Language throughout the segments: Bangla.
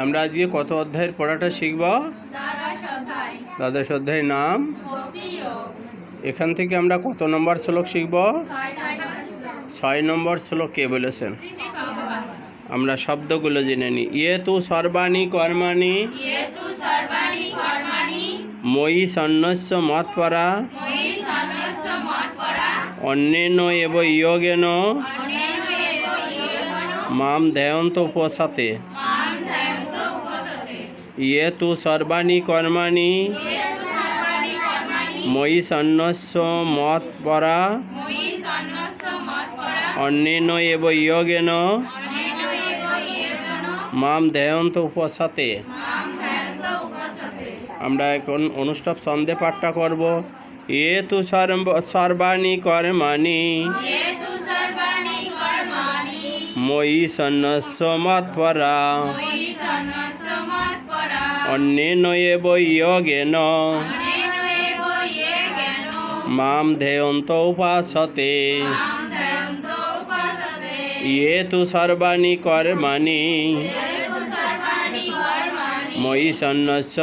আমরা আজকে কত অধ্যায়ের পড়াটা শিখব? দ্বাদশ অধ্যায় অধ্যায়ের নাম। এখান থেকে আমরা কত নম্বর শ্লোক শিখব? ছয় নম্বর শ্লোক কে বলেছেন। আমরা শব্দগুলো জেনে নিই ইয়ে তু সর্বাণী কর্মাণি। মই সন্ন্যস্য সন্ন্যস্য মৎপরা অন্যেন এব ইয়োগেন। মাম দেয়ন্ত উপসতে। ইয়ে তু সর্বাণী কর্মাণি। ময়ি সন্ন্যস্য এব ইয়োগেন অন্যেন এব ইয়োগনো। মাম দেয়ন্ত উপসাতে। আমরা এখন অনুষ্ঠান সন্ধে পাঠটা করব। এ তু সর্ব সর্বাণী কর্মাণি। ময়ি সন্ন্যস্য মৎপরা অন্যেন ইয়োগনো মাম ধেয়ন্ত উপাসতে। ইয়ে তু সর্বাণী কর্মাণি। সন্ন্যস্য ময়ি সন্ন্যস্য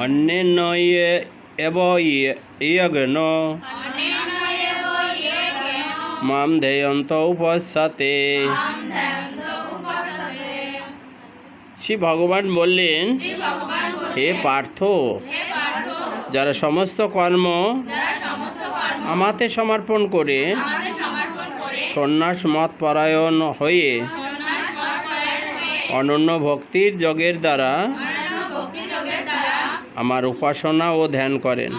অন্যেন ইয়ে- এব ইয়ে- ইয়োগেন। অনেন এব ইয়োগনো। মাম ধেয়ন্ত উপসতে। শ্রী ভগবান বললেন, হে পার্থ, যারা সমস্ত কর্ম আমাতে সমর্পণ করে, সন্ন্যাস মত পরায়ণ হয়ে অনন্য ভক্তির যোগের দ্বারা আমার উপাসনা ও ধ্যান করেন।